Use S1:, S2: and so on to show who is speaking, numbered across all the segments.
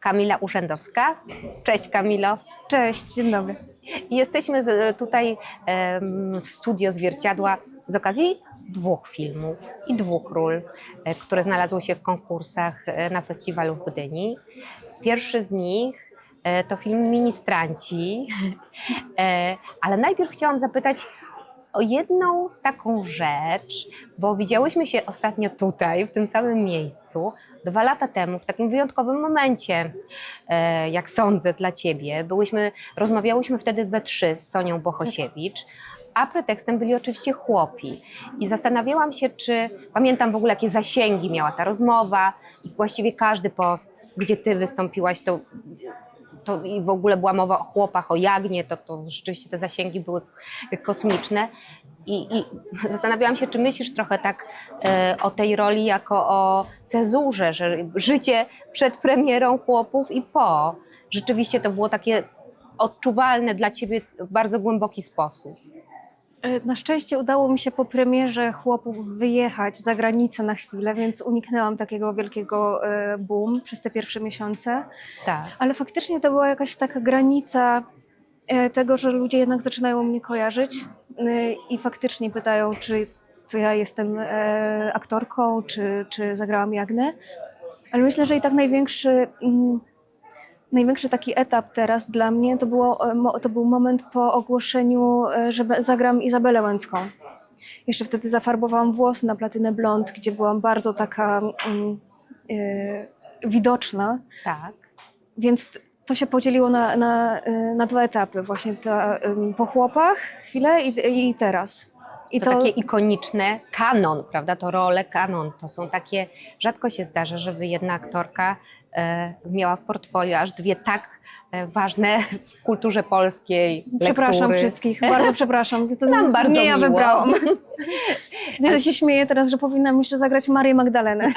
S1: Kamila Urzędowska. Cześć Kamilo.
S2: Cześć, dzień dobry.
S1: Jesteśmy z, tutaj w studio Zwierciadła z okazji dwóch filmów i dwóch ról, e, które znalazły się w konkursach e, na festiwalu w Gdyni. Pierwszy z nich e, to film Ministranci, ale najpierw chciałam zapytać o jedną taką rzecz, bo widziałyśmy się ostatnio tutaj, w tym samym miejscu, dwa lata temu, w takim wyjątkowym momencie, e, jak sądzę, dla Ciebie. Byłyśmy, rozmawiałyśmy wtedy we trzy z Sonią Bohosiewicz, a pretekstem byli oczywiście chłopi. I zastanawiałam się, czy pamiętam w ogóle, jakie zasięgi miała ta rozmowa i właściwie każdy post, gdzie Ty wystąpiłaś, to to i w ogóle była mowa o chłopach, o jagnie, to, to rzeczywiście te zasięgi były kosmiczne. I, I zastanawiałam się, czy myślisz trochę tak e, o tej roli jako o cezurze, że życie przed premierą chłopów i po. Rzeczywiście to było takie odczuwalne dla ciebie w bardzo głęboki sposób.
S2: E, Na szczęście udało mi się po premierze chłopów wyjechać za granicę na chwilę, więc uniknęłam takiego wielkiego e, boom przez te pierwsze miesiące.
S1: Tak.
S2: Ale faktycznie to była jakaś taka granica e, tego, że ludzie jednak zaczynają mnie kojarzyć i faktycznie pytają, czy to ja jestem e, aktorką, czy, czy zagrałam Jagnę. Ale myślę, że i tak największy, mm, największy taki etap teraz dla mnie to, było, e, to był moment po ogłoszeniu, e, że zagram Izabelę Łęcką. Jeszcze wtedy zafarbowałam włosy na platynę blond, gdzie byłam bardzo taka mm, widoczna.
S1: Tak.
S2: Więc to się podzieliło na, na, y, na dwa etapy. Właśnie ta, po chłopach chwilę i, i teraz. I
S1: To, takie ikoniczne kanon, prawda? To role kanon. To są takie, rzadko się zdarza, żeby jedna aktorka miała w portfolio aż dwie tak e, ważne w kulturze polskiej
S2: Przepraszam
S1: lektury.
S2: wszystkich, bardzo przepraszam. To
S1: Nam bardzo
S2: nie ja
S1: miło.
S2: wybrałam. Ja się śmieję teraz, że powinnam jeszcze zagrać Marię Magdalenę.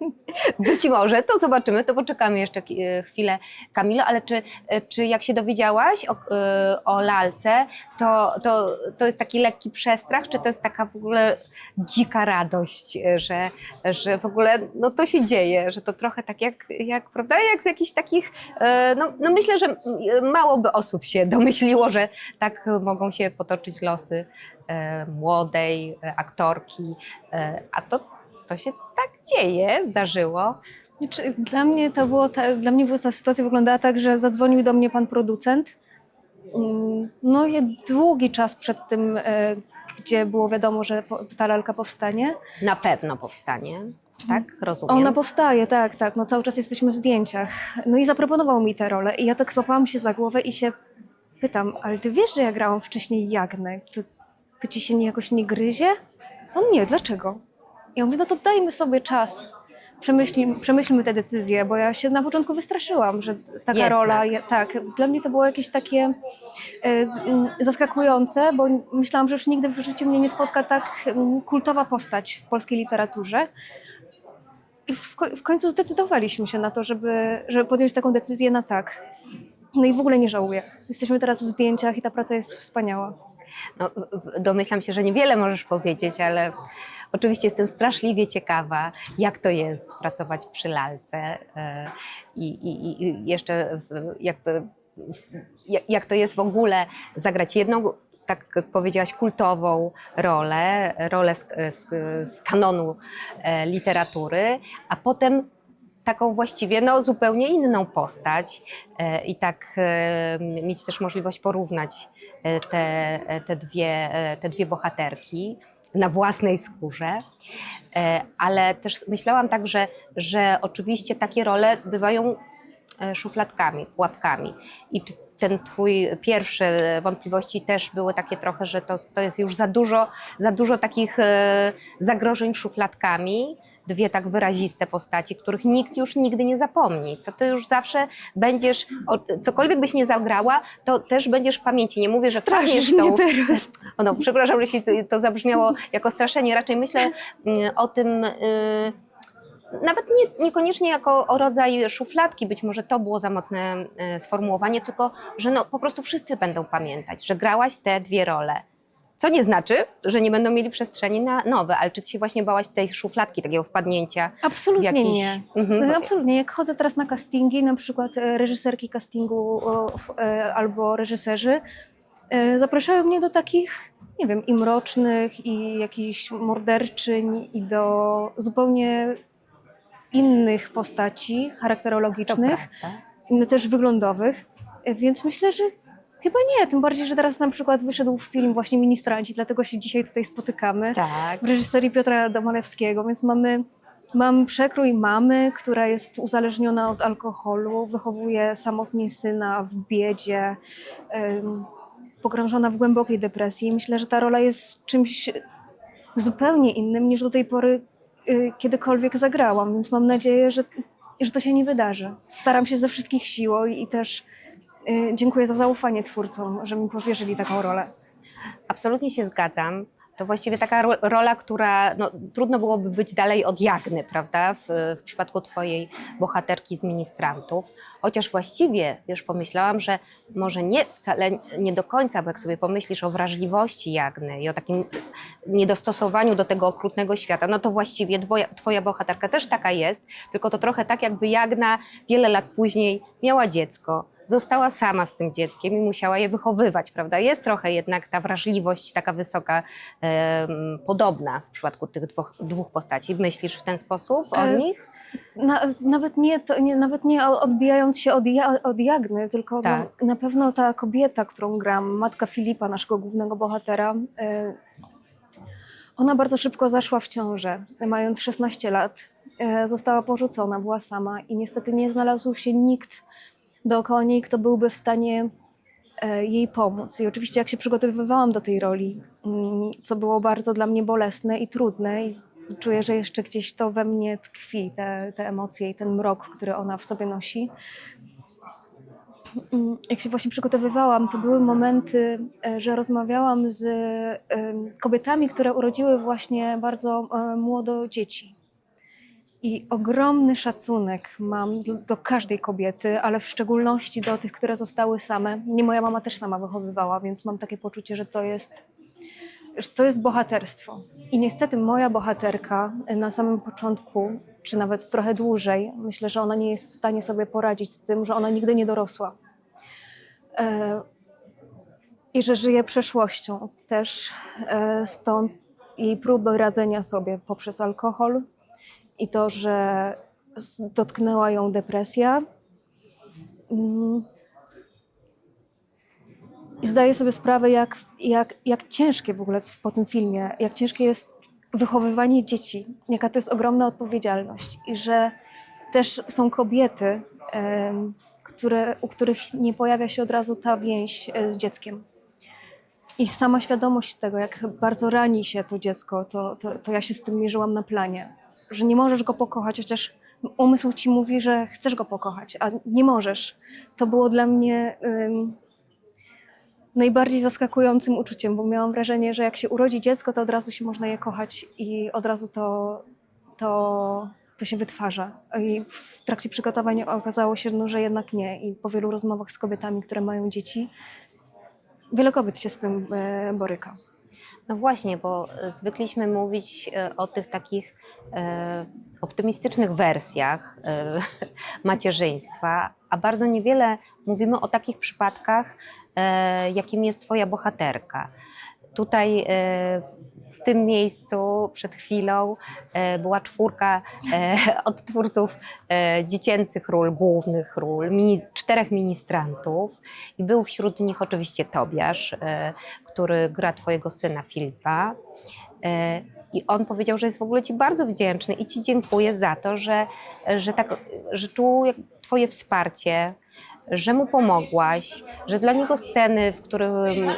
S1: Być może, to zobaczymy, to poczekamy jeszcze e, chwilę, Kamilo, ale czy, e, czy jak się dowiedziałaś o, e, o lalce, to, to, to jest taki lekki przestrach, czy to jest taka w ogóle dzika radość, e, że, że w ogóle no, to się dzieje, że to trochę tak jak, jak prawda, jak z jakichś takich, e, no, no myślę, że mało by osób się domyśliło, że tak mogą się potoczyć losy e, młodej e, aktorki, a to, to się tak dzieje, zdarzyło.
S2: Znaczy, Dla mnie to było, ta, dla mnie ta sytuacja wyglądała tak, że zadzwonił do mnie pan producent. Mm, No i długi czas przed tym, gdzie było wiadomo, że ta lalka powstanie.
S1: Na pewno powstanie, tak? Rozumiem.
S2: Ona powstaje, tak, tak. No cały czas jesteśmy w zdjęciach. No i zaproponował mi tę rolę. I ja tak złapałam się za głowę i się pytam, ale ty wiesz, że ja grałam wcześniej Jagnę? To, to ci się nie, jakoś nie gryzie? On nie, dlaczego? Ja mówię, no to dajmy sobie czas. Przemyślmy, przemyślmy te decyzje, bo ja się na początku wystraszyłam, że taka
S1: Jednak.
S2: rola, tak, dla mnie to było jakieś takie e, mm, zaskakujące, bo myślałam, że już nigdy w życiu mnie nie spotka tak mm, kultowa postać w polskiej literaturze. I w, w końcu zdecydowaliśmy się na to, żeby, żeby podjąć taką decyzję na tak. No i w ogóle nie żałuję. Jesteśmy teraz w zdjęciach i ta praca jest wspaniała.
S1: No, domyślam się, że niewiele możesz powiedzieć, ale oczywiście jestem straszliwie ciekawa, jak to jest pracować przy lalce e, i, i, i jeszcze jakby, jak to jest w ogóle zagrać jedną, tak jak powiedziałaś, kultową rolę, rolę z, z, z kanonu e, literatury, a potem taką właściwie no, zupełnie inną postać e, i tak e, mieć też możliwość porównać te, te, dwie, te dwie bohaterki na własnej skórze. Ale też myślałam tak, że, że oczywiście takie role bywają szufladkami, pułapkami. I czy ten twój pierwsze wątpliwości też były takie trochę, że to, to jest już za dużo, za dużo takich e, zagrożeń szufladkami, dwie tak wyraziste postaci, których nikt już nigdy nie zapomni. To ty już zawsze będziesz, o, cokolwiek byś nie zagrała, to też będziesz w pamięci. Nie mówię, że
S2: Straszysz
S1: padniesz tą,
S2: teraz.
S1: o no, przepraszam, jeśli to, to zabrzmiało jako straszenie. Raczej myślę mm, o tym, y, nawet nie, niekoniecznie jako o rodzaj szufladki, być może to było za mocne y, sformułowanie, tylko że no, po prostu wszyscy będą pamiętać, że grałaś te dwie role. Co nie znaczy, że nie będą mieli przestrzeni na nowe, ale czy ty się właśnie bałaś tej szufladki, takiego wpadnięcia
S2: Absolutnie
S1: jakiś...
S2: nie.
S1: Mhm, bo-
S2: Absolutnie. Jak chodzę teraz na castingi, na przykład e, reżyserki castingu e, albo reżyserzy, e, zapraszają mnie do takich, nie wiem, i mrocznych, i jakichś morderczyń, i do zupełnie innych postaci charakterologicznych, też wyglądowych. Więc myślę, że chyba nie. Tym bardziej, że teraz na przykład wyszedł film właśnie Ministranci, dlatego się dzisiaj tutaj spotykamy
S1: Tak.
S2: w reżyserii Piotra Domalewskiego, więc mamy, mam przekrój mamy, która jest uzależniona od alkoholu, wychowuje samotnie syna w biedzie, pogrążona w głębokiej depresji. Myślę, że ta rola jest czymś zupełnie innym niż do tej pory kiedykolwiek zagrałam, więc mam nadzieję, że, że to się nie wydarzy. Staram się ze wszystkich sił i też y, dziękuję za zaufanie twórcom, że mi powierzyli taką rolę.
S1: Absolutnie się zgadzam. To właściwie taka ro- rola, która no, trudno byłoby być dalej od Jagny, prawda? W, w przypadku twojej bohaterki z ministrantów. Chociaż właściwie, wiesz, pomyślałam, że może nie wcale nie do końca, bo jak sobie pomyślisz o wrażliwości Jagny i o takim niedostosowaniu do tego okrutnego świata, no to właściwie twoja, twoja bohaterka też taka jest, tylko to trochę tak, jakby Jagna wiele lat później miała dziecko, została sama z tym dzieckiem i musiała je wychowywać, prawda? Jest trochę jednak ta wrażliwość taka wysoka, em, podobna w przypadku tych dwóch, dwóch postaci. Myślisz w ten sposób o
S2: E,
S1: nich?
S2: Na, nawet, nie, to, nie, nawet nie odbijając się od, ja, od Jagny, tylko
S1: Tak.
S2: no, na pewno ta kobieta, którą gram, matka Filipa, naszego głównego bohatera, y, ona bardzo szybko zaszła w ciążę, mając 16 lat. Y, została porzucona, była sama i niestety nie znalazł się nikt dookoła niej, kto byłby w stanie e, jej pomóc. I oczywiście jak się przygotowywałam do tej roli, mm, co było bardzo dla mnie bolesne i trudne i czuję, że jeszcze gdzieś to we mnie tkwi, te, te emocje i ten mrok, który ona w sobie nosi. Mm, Jak się właśnie przygotowywałam, to były momenty, e, że rozmawiałam z kobietami, które urodziły właśnie bardzo e, młodo dzieci. I ogromny szacunek mam do, każdej kobiety, ale w szczególności do tych, które zostały same. Nie moja mama też sama wychowywała, więc mam takie poczucie, że to jest, że to jest bohaterstwo. I niestety moja bohaterka na samym początku, czy nawet trochę dłużej, myślę, że ona nie jest w stanie sobie poradzić z tym, że ona nigdy nie dorosła. E, I że żyje przeszłością też. E, stąd jej próby radzenia sobie poprzez alkohol, i to, że dotknęła ją depresja. Mm. I zdaję sobie sprawę, jak, jak, jak ciężkie w ogóle po tym filmie, jak ciężkie jest wychowywanie dzieci, jaka to jest ogromna odpowiedzialność i że też są kobiety, które, u których nie pojawia się od razu ta więź e, z dzieckiem. I sama świadomość tego, jak bardzo rani się to dziecko, to, to, to ja się z tym mierzyłam na planie. Że nie możesz go pokochać, chociaż umysł ci mówi, że chcesz go pokochać, a nie możesz. To było dla mnie najbardziej zaskakującym uczuciem, bo miałam wrażenie, że jak się urodzi dziecko, to od razu się można je kochać i od razu to, to, to się wytwarza. I w trakcie przygotowań okazało się, no, że jednak nie. I po wielu rozmowach z kobietami, które mają dzieci, wiele kobiet się z tym e, boryka.
S1: No właśnie, bo zwykliśmy mówić e, o tych takich e, optymistycznych wersjach e, macierzyństwa, a bardzo niewiele mówimy o takich przypadkach, e, jakim jest Twoja bohaterka. Tutaj e, w tym miejscu przed chwilą e, była czwórka e, od twórców e, dziecięcych ról, głównych ról, czterech ministrantów i był wśród nich oczywiście Tobiasz, który gra twojego syna Filipa. I on powiedział, że jest w ogóle Ci bardzo wdzięczny i Ci dziękuję za to, że, że, tak, że czuł Twoje wsparcie, że mu pomogłaś, że dla niego sceny, w których,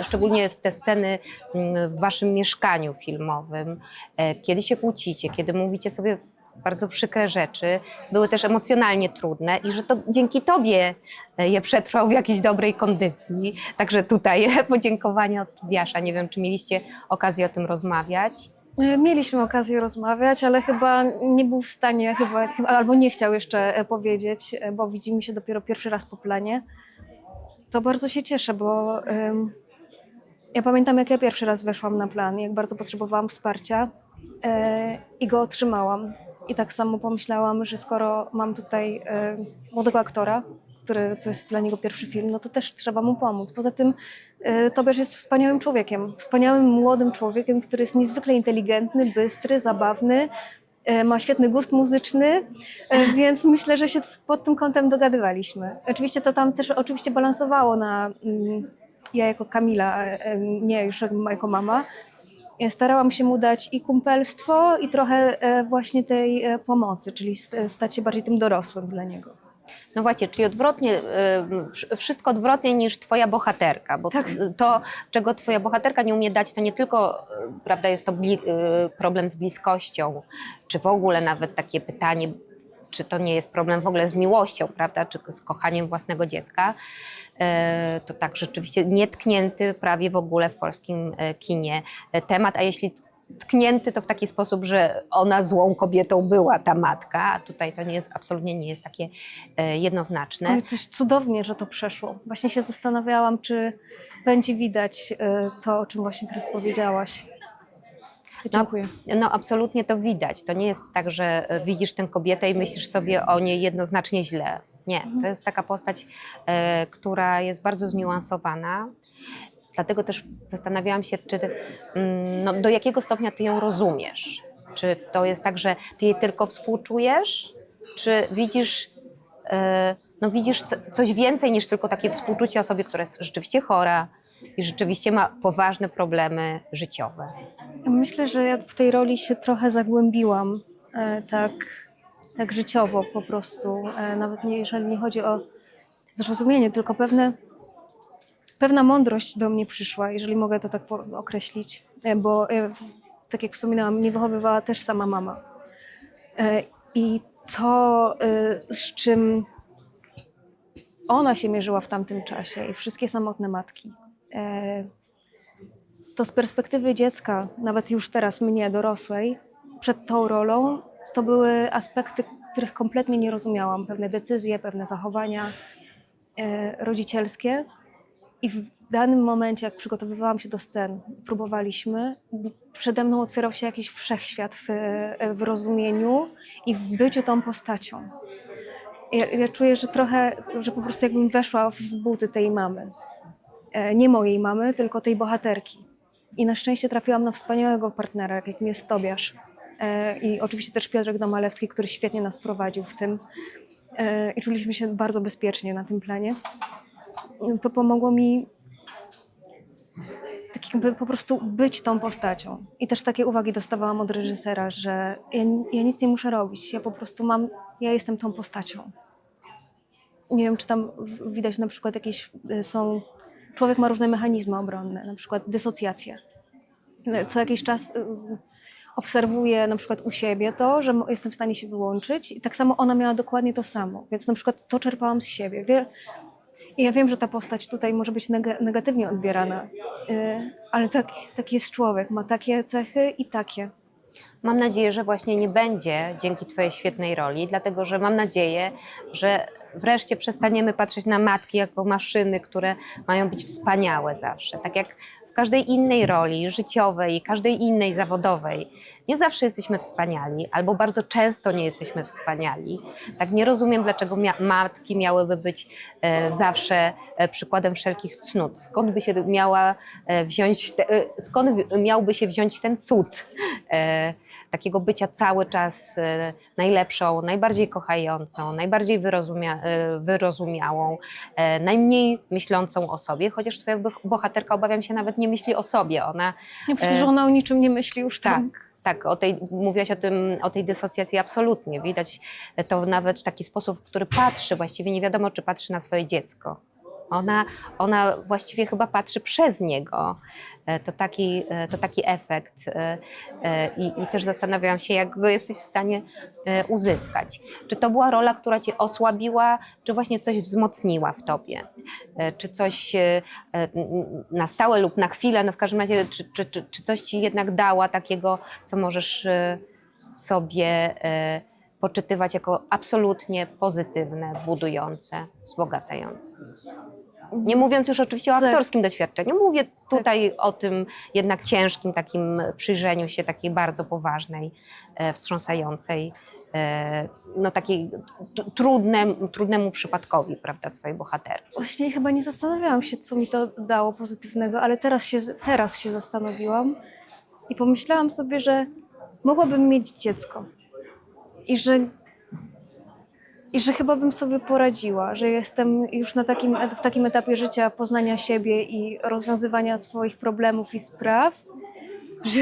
S1: szczególnie te sceny mm, w Waszym mieszkaniu filmowym, e, kiedy się kłócicie, kiedy mówicie sobie bardzo przykre rzeczy, były też emocjonalnie trudne i że to dzięki Tobie e, je przetrwał w jakiejś dobrej kondycji. Także tutaj podziękowania od Tobiasza. Nie wiem, czy mieliście okazję o tym rozmawiać.
S2: E, Mieliśmy okazję rozmawiać, ale chyba nie był w stanie, chyba, albo nie chciał jeszcze e, powiedzieć, e, bo widzimy się dopiero pierwszy raz po planie. To bardzo się cieszę, bo em, Ja pamiętam, jak ja pierwszy raz weszłam na plan, jak bardzo potrzebowałam wsparcia e, i go otrzymałam. I tak samo pomyślałam, że skoro mam tutaj e, młodego aktora, który to jest dla niego pierwszy film, no to też trzeba mu pomóc. Poza tym Tobiasz jest wspaniałym człowiekiem, wspaniałym młodym człowiekiem, który jest niezwykle inteligentny, bystry, zabawny, e, ma świetny gust muzyczny, e, więc myślę, że się pod tym kątem dogadywaliśmy. Oczywiście to tam też oczywiście balansowało na mm, ja jako Kamila, e, e, nie już jako mama. e, Starałam się mu dać i kumpelstwo, i trochę e, właśnie tej e, pomocy, czyli st- stać się bardziej tym dorosłym dla niego.
S1: No właśnie, czyli odwrotnie, y, wsz- wszystko odwrotnie niż twoja bohaterka, bo
S2: Tak.
S1: to, czego twoja bohaterka nie umie dać, to nie tylko, y, prawda, jest to y, problem z bliskością, czy w ogóle nawet takie pytanie, czy to nie jest problem w ogóle z miłością, prawda, czy z kochaniem własnego dziecka, to tak rzeczywiście nietknięty prawie w ogóle w polskim kinie temat, a jeśli tknięty to w taki sposób, że ona złą kobietą była, ta matka, a tutaj to nie jest, absolutnie nie jest takie e, jednoznaczne.
S2: Ale też cudownie, że to przeszło. Właśnie się zastanawiałam, czy będzie widać e, to, o czym właśnie teraz powiedziałaś. Dziękuję.
S1: No absolutnie to widać. To nie jest tak, że e, widzisz tę kobietę i myślisz sobie o niej jednoznacznie źle. Nie, to jest taka postać, e, która jest bardzo zniuansowana. Dlatego też zastanawiałam się, czy mm, no, do jakiego stopnia ty ją rozumiesz. Czy to jest tak, że ty jej tylko współczujesz, czy widzisz, e, no, widzisz co, coś więcej niż tylko takie współczucie osobie, która jest rzeczywiście chora i rzeczywiście ma poważne problemy życiowe.
S2: Myślę, że ja w tej roli się trochę zagłębiłam, e, tak, tak życiowo po prostu. E, Nawet nie, jeżeli nie chodzi o zrozumienie, tylko pewne, pewna mądrość do mnie przyszła, jeżeli mogę to tak określić, E, bo e, tak jak wspominałam, mnie wychowywała też sama mama. E, I to, z czym ona się mierzyła w tamtym czasie i wszystkie samotne matki, to z perspektywy dziecka, nawet już teraz mnie, dorosłej, przed tą rolą, to były aspekty, których kompletnie nie rozumiałam. Pewne decyzje, pewne zachowania rodzicielskie. I w danym momencie, jak przygotowywałam się do scen, próbowaliśmy, przede mną otwierał się jakiś wszechświat w, w rozumieniu i w byciu tą postacią. Ja, ja czuję, że trochę, że po prostu jakbym weszła w buty tej mamy. E, Nie mojej mamy, tylko tej bohaterki. I na szczęście trafiłam na wspaniałego partnera, jakim jest Tobiasz. E, I oczywiście też Piotrek Domalewski, który świetnie nas prowadził w tym. E, I czuliśmy się bardzo bezpiecznie na tym planie. To pomogło mi tak jakby po prostu być tą postacią. I też takie uwagi dostawałam od reżysera, że ja, ja nic nie muszę robić, ja po prostu mam, ja jestem tą postacią. Nie wiem, czy tam widać na przykład jakieś y, są, człowiek ma różne mechanizmy obronne, na przykład dysocjacja. Co jakiś czas y, obserwuję na przykład u siebie to, że jestem w stanie się wyłączyć i tak samo ona miała dokładnie to samo, więc na przykład to czerpałam z siebie. I ja wiem, że ta postać tutaj może być neg- negatywnie odbierana, y, ale tak, taki jest człowiek, ma takie cechy i takie.
S1: Mam nadzieję, że właśnie nie będzie dzięki Twojej świetnej roli, dlatego że mam nadzieję, że wreszcie przestaniemy patrzeć na matki jako maszyny, które mają być wspaniałe zawsze. Tak jak każdej innej roli życiowej, każdej innej zawodowej. Nie zawsze jesteśmy wspaniali, albo bardzo często nie jesteśmy wspaniali. Tak nie rozumiem, dlaczego mia- matki miałyby być e, zawsze e, przykładem wszelkich cnót. Skąd by się miała e, wziąć, te, e, skąd miałby się wziąć ten cud e, takiego bycia cały czas e, najlepszą, najbardziej kochającą, najbardziej wyrozumia, e, wyrozumiałą, e, najmniej myślącą o sobie, chociaż twoja boh- bohaterka obawiam się nawet nie myśli o sobie. Ona
S2: Ja przecież
S1: E,
S2: ona o niczym nie myśli już
S1: tak,
S2: tam.
S1: tak, o tej, mówiłaś o, tym, o tej dysocjacji absolutnie. Widać to nawet w taki sposób, w który patrzy, właściwie nie wiadomo, czy patrzy na swoje dziecko. Ona, ona właściwie chyba patrzy przez niego. E, To taki, e, to taki efekt. E, I, I też zastanawiam się, jak go jesteś w stanie uzyskać. Czy to była rola, która cię osłabiła, czy właśnie coś wzmocniła w tobie? Czy coś na stałe lub na chwilę, no w każdym razie, czy, czy, czy, czy coś ci jednak dała takiego, co możesz sobie poczytywać jako absolutnie pozytywne, budujące, wzbogacające? Nie mówiąc już oczywiście o
S2: Tak.
S1: aktorskim doświadczeniu, mówię tutaj o tym jednak ciężkim takim przyjrzeniu się takiej bardzo poważnej, e, wstrząsającej, e, no takiej trudnem, trudnemu przypadkowi, prawda, swojej bohaterki.
S2: Właśnie chyba nie zastanawiałam się, co mi to dało pozytywnego, ale teraz się, teraz się zastanowiłam i pomyślałam sobie, że mogłabym mieć dziecko i że, i że chyba bym sobie poradziła, że jestem już na takim, w takim etapie życia poznania siebie i rozwiązywania swoich problemów i spraw, że,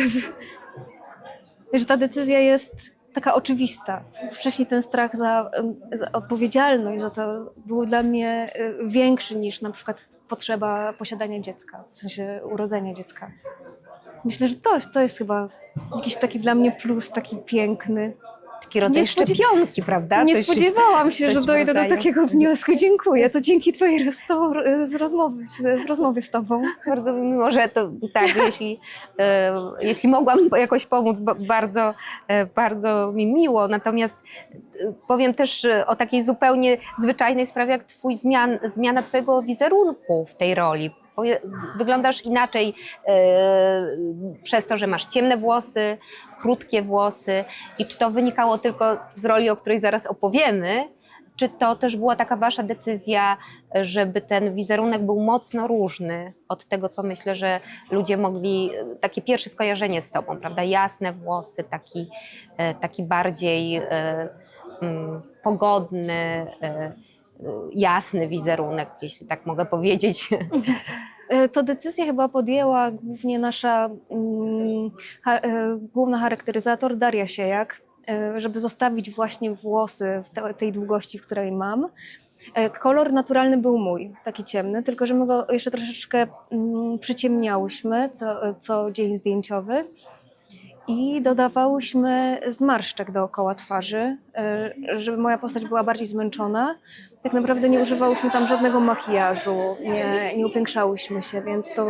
S2: że ta decyzja jest taka oczywista. Wcześniej ten strach za, za odpowiedzialność za to był dla mnie y, większy niż na przykład potrzeba posiadania dziecka, w sensie urodzenia dziecka. Myślę, że to, to jest chyba jakiś taki dla mnie plus, taki piękny.
S1: Taki rodzaj szczepionki, prawda?
S2: Nie
S1: Coś-
S2: spodziewałam się, że dojdę do
S1: rodzaju.
S2: takiego wniosku. Dziękuję. To dzięki twojej roz, z rozmowy, z rozmowie z tobą.
S1: Bardzo mi miło, że to tak, jeśli, e, jeśli mogłam jakoś pomóc, ba- bardzo, e, bardzo mi miło. Natomiast e, powiem też e, o takiej zupełnie zwyczajnej sprawie, jak twój zmian, zmiana twojego wizerunku w tej roli. Poje- Wyglądasz inaczej e, przez to, że masz ciemne włosy, krótkie włosy. I czy to wynikało tylko z roli, o której zaraz opowiemy, czy to też była taka wasza decyzja, żeby ten wizerunek był mocno różny od tego, co myślę, że ludzie mogli, takie pierwsze skojarzenie z tobą, prawda? Jasne włosy, taki, e, taki bardziej e, mm, pogodny, e, e, jasny wizerunek, jeśli tak mogę powiedzieć.
S2: E, To decyzję chyba podjęła głównie nasza mm, ha, e, główna charakteryzator Daria Siejak, e, żeby zostawić właśnie włosy w te, tej długości, w której mam. Kolor naturalny był mój, taki ciemny, tylko że my go jeszcze troszeczkę mm, przyciemniałyśmy co, co dzień zdjęciowy i dodawałyśmy zmarszczek dookoła twarzy, e, żeby moja postać była bardziej zmęczona. Tak naprawdę nie używałyśmy tam żadnego makijażu, nie, nie upiększałyśmy się, więc to.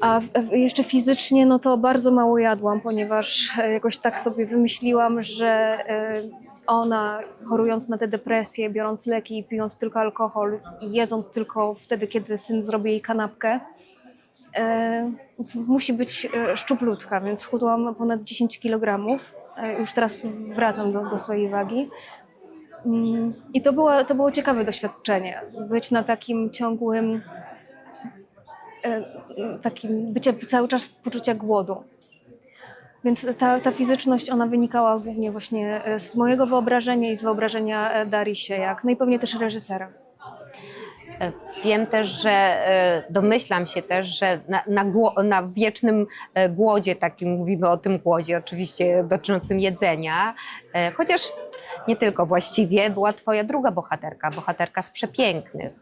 S2: A jeszcze fizycznie, no to bardzo mało jadłam, ponieważ e, jakoś tak sobie wymyśliłam, że e, ona chorując na tę depresję, biorąc leki, pijąc tylko alkohol i jedząc tylko wtedy, kiedy syn zrobi jej kanapkę, musi być e, szczuplutka, więc schudłam ponad 10 kg. E, Już teraz wracam do, do swojej wagi. Mm, I to było, to było ciekawe doświadczenie. Być na takim ciągłym, e, takim bycie cały czas poczucia głodu. Więc ta, ta fizyczność, ona wynikała głównie właśnie e, z mojego wyobrażenia i z wyobrażenia e, Darii Siejak, no i pewnie też reżysera.
S1: E, Wiem też, że e, domyślam się też, że na, na, na wiecznym e, głodzie, takim mówimy o tym głodzie, oczywiście dotyczącym jedzenia, chociaż nie tylko właściwie, była twoja druga bohaterka, bohaterka z przepięknych.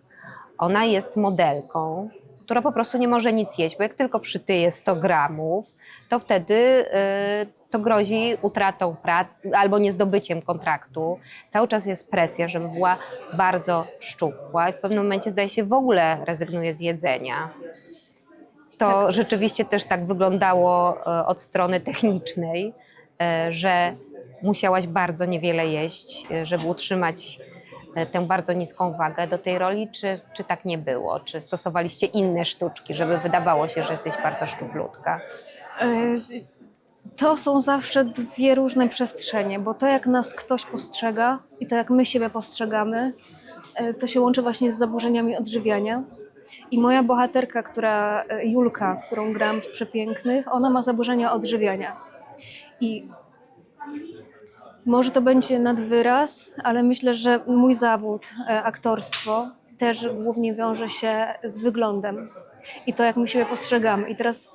S1: Ona jest modelką, która po prostu nie może nic jeść, bo jak tylko przytyje 100 gramów, to wtedy e, to grozi utratą pracy albo niezdobyciem kontraktu. Cały czas jest presja, żeby była bardzo szczupła i w pewnym momencie zdaje się w ogóle rezygnuje z jedzenia. To rzeczywiście też tak wyglądało e, od strony technicznej, e, że musiałaś bardzo niewiele jeść, żeby utrzymać tę bardzo niską wagę do tej roli, czy, czy tak nie było? Czy stosowaliście inne sztuczki, żeby wydawało się, że jesteś bardzo szczuplutka?
S2: E, To są zawsze dwie różne przestrzenie, bo to jak nas ktoś postrzega i to jak my siebie postrzegamy, e, to się łączy właśnie z zaburzeniami odżywiania. I moja bohaterka, która, e, Julka, którą gram w Przepięknych, ona ma zaburzenia odżywiania. I może to będzie nadwyraz, ale myślę, że mój zawód, e, aktorstwo, też głównie wiąże się z wyglądem i to, jak my siebie postrzegamy. I teraz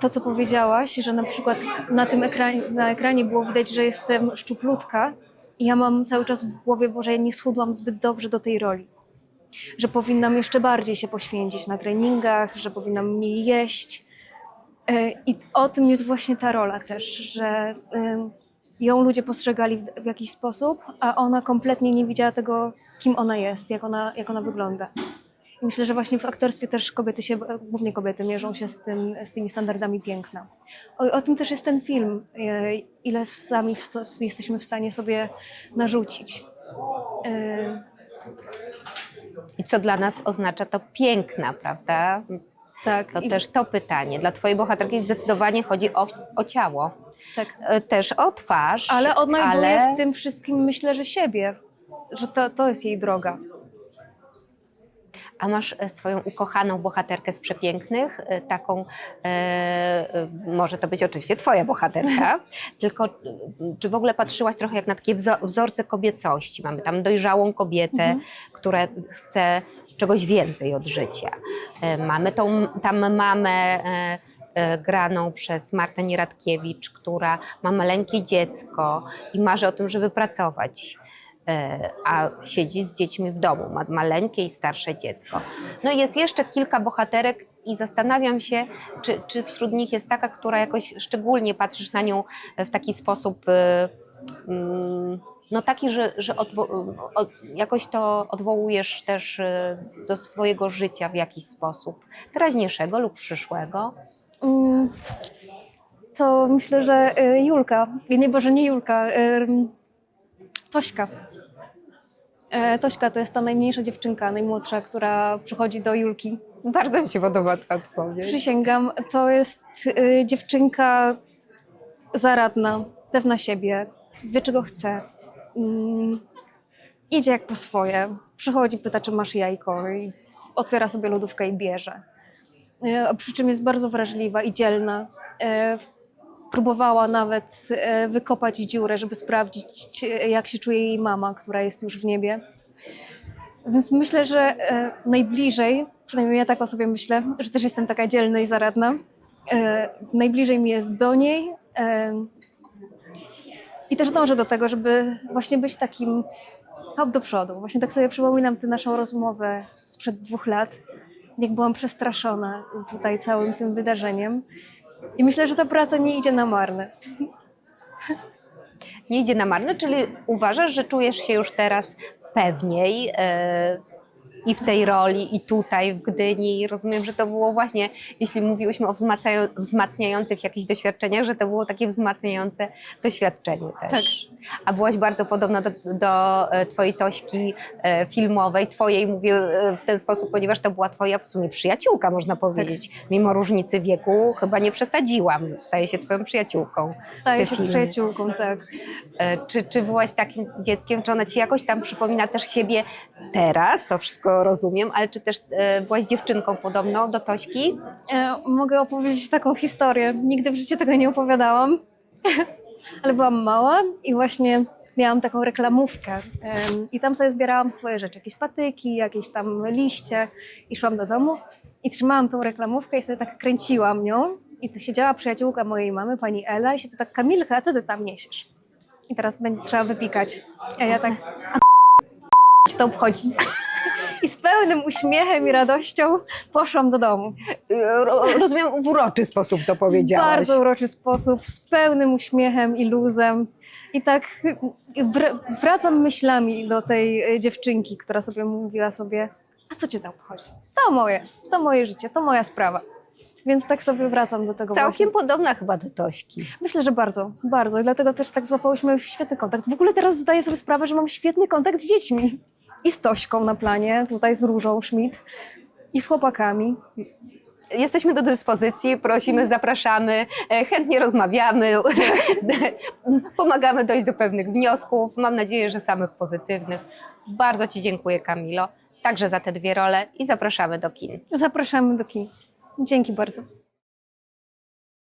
S2: to, co powiedziałaś, że na przykład na tym ekranie, na ekranie było widać, że jestem szczuplutka i ja mam cały czas w głowie, bo że ja nie schudłam zbyt dobrze do tej roli. Że powinnam jeszcze bardziej się poświęcić na treningach, że powinnam mniej jeść. E, I o tym jest właśnie ta rola też, że ją ludzie postrzegali w- jakiś sposób, a ona kompletnie nie widziała tego, kim ona jest, jak ona, jak ona wygląda. I Myślę, że właśnie w aktorstwie też kobiety się, głównie kobiety mierzą się z, tym, z tymi standardami piękna. O, o tym też jest ten film, e, ile sami w- jesteśmy w stanie sobie narzucić. E,
S1: I co dla nas oznacza to piękna, prawda?
S2: Tak,
S1: To
S2: i-
S1: też to pytanie. Dla Twojej bohaterki zdecydowanie chodzi o, o ciało.
S2: tak.
S1: E, Też o twarz.
S2: Ale odnajduje
S1: ale-
S2: w tym wszystkim, myślę, że siebie, że to, to jest jej droga.
S1: A masz e, swoją ukochaną bohaterkę z przepięknych, e, taką, e, e, może to być oczywiście twoja bohaterka, tylko czy w ogóle patrzyłaś trochę jak na takie wzo- wzorce kobiecości? Mamy tam dojrzałą kobietę, która chce czegoś więcej od życia. E, Mamy tą, tam mamę e, graną przez Martę Nieradkiewicz, która ma maleńkie dziecko i marzy o tym, żeby pracować a siedzi z dziećmi w domu, ma maleńkie i starsze dziecko. No i jest jeszcze kilka bohaterek i zastanawiam się, czy, czy wśród nich jest taka, która jakoś szczególnie patrzysz na nią w taki sposób, e, mm, no taki, że, że odwo- od, jakoś to odwołujesz też e, do swojego życia w jakiś sposób, teraźniejszego lub przyszłego.
S2: Mm, To myślę, że Julka, nie Boże, nie Julka, Tośka. E, Tośka to jest ta najmniejsza dziewczynka, najmłodsza, która przychodzi do Julki.
S1: Bardzo mi się podoba ta odpowiedź.
S2: Przysięgam, to jest y, dziewczynka zaradna, pewna siebie, wie czego chce. Mm, idzie jak po swoje. Przychodzi, pyta, czy masz jajko i otwiera sobie lodówkę i bierze. E, przy czym jest bardzo wrażliwa i dzielna. E, w- próbowała nawet e, wykopać dziurę, żeby sprawdzić, e, jak się czuje jej mama, która jest już w niebie. Więc myślę, że e, najbliżej, przynajmniej ja tak o sobie myślę, że też jestem taka dzielna i zaradna. Najbliżej mi jest do niej. I też dążę do tego, żeby właśnie być takim hop do przodu. Właśnie tak sobie przypominam tę naszą rozmowę sprzed dwóch lat, jak byłam przestraszona tutaj całym tym wydarzeniem. I myślę, że ta praca nie idzie na marne.
S1: nie idzie na marne, czyli uważasz, że czujesz się już teraz pewniej e, i w tej roli, i tutaj w Gdyni. Rozumiem, że to było właśnie, jeśli mówiłyśmy o wzmacniają- wzmacniających jakichś doświadczeniach, że to było takie wzmacniające doświadczenie też. A byłaś bardzo podobna do, do e, twojej Tośki e, filmowej, twojej mówię e, w ten sposób, ponieważ to była twoja w sumie przyjaciółka, można powiedzieć. Mimo różnicy wieku chyba nie przesadziłam, staje się twoją przyjaciółką.
S2: Staję
S1: te
S2: się
S1: filmy.
S2: przyjaciółką, tak.
S1: Czy, czy byłaś takim dzieckiem, czy ona ci jakoś tam przypomina też siebie teraz, to wszystko rozumiem, ale czy też e, byłaś dziewczynką podobną do Tośki?
S2: E, mogę opowiedzieć taką historię. Nigdy w życiu tego nie opowiadałam, ale byłam mała i właśnie miałam taką reklamówkę i tam sobie zbierałam swoje rzeczy, jakieś patyki, jakieś tam liście i szłam do domu i trzymałam tą reklamówkę i sobie tak kręciłam nią i siedziała przyjaciółka mojej mamy, pani Ela i się pyta, Kamilka, a co ty tam niesiesz? I teraz będzie trzeba wypikać. A ja tak, a to obchodzi? I z pełnym uśmiechem i radością poszłam do domu.
S1: Ro- Rozumiem, w uroczy sposób to powiedziałaś.
S2: W bardzo uroczy sposób, z pełnym uśmiechem i luzem. I tak wr- wracam myślami do tej e, dziewczynki, która sobie mówiła sobie, a co cię tam obchodzi? To moje, to moje życie, to moja sprawa. Więc tak sobie wracam do tego
S1: Całkiem
S2: właśnie.
S1: podobna chyba do Tośki.
S2: Myślę, że bardzo, bardzo. I dlatego też tak złapałyśmy świetny kontakt. W ogóle teraz zdaję sobie sprawę, że mam świetny kontakt z dziećmi. I z Tośką na planie, tutaj z Różą Schmidt. I z chłopakami.
S1: Jesteśmy do dyspozycji, prosimy, zapraszamy, e, chętnie rozmawiamy, pomagamy dojść do pewnych wniosków. Mam nadzieję, że samych pozytywnych. Bardzo Ci dziękuję, Kamilo, także za te dwie role i zapraszamy do kin.
S2: Zapraszamy do kin. Dzięki bardzo.